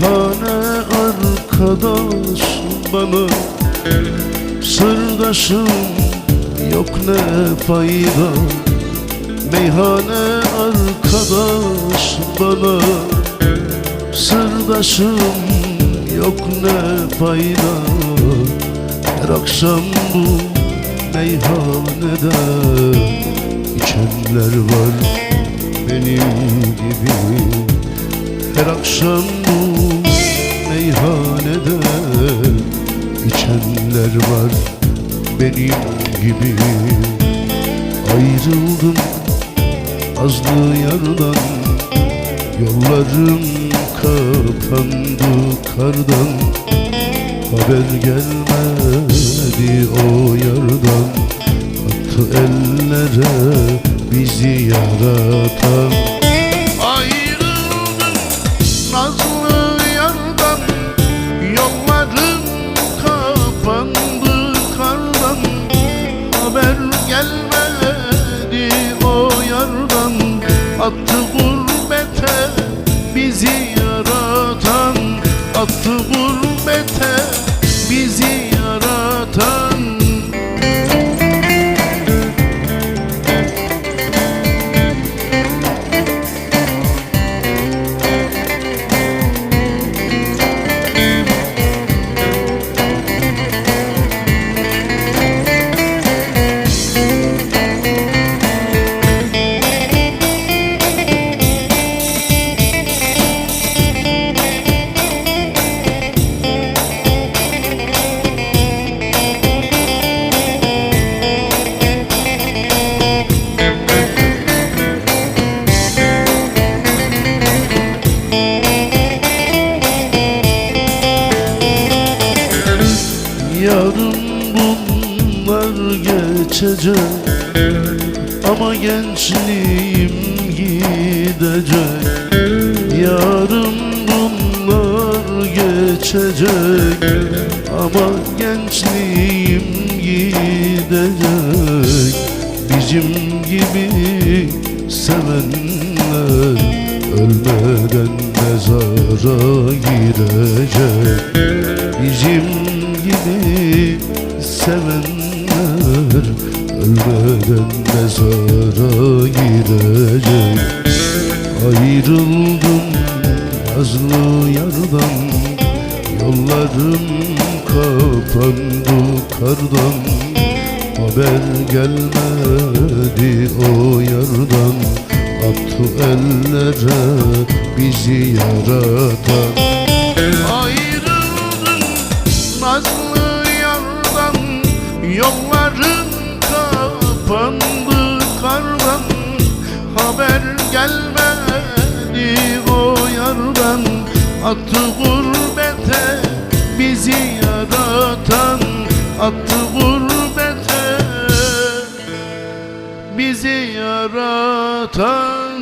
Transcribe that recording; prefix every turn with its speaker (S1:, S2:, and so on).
S1: Meyhane arkadaş bana. Sırdaşım yok ne fayda? Meyhane arkadaş bana. Sırdaşım yok ne fayda? Her akşam bu meyhanede içenler var benim gibi Her akşam bu meyhanede içenler var benim gibi. Ayrıldım azlı yardan Yollarım kapandı kardan. Haber gelmedi o yardan Attı ellere bizi yaratan Attı gurbete bizi yaratan Attı Yarın bunlar geçecek. Ama gençliğim gidecek. Yarın bunlar geçecek. Ama gençliğim gidecek. Bizim gibi sevenler Ölmeden mezara girecek Bizim gibi sevenler Ölmeden mezara girecek. Ayrıldım nazlı yardan Yollarım kapandı kardan. Haber gelmedi o yardan Attı ellere bizi yaratan kapandı kardan Haber gelmedi o yardan. Attı gurbete bizi yaratan Attı gurbete bizi yaratan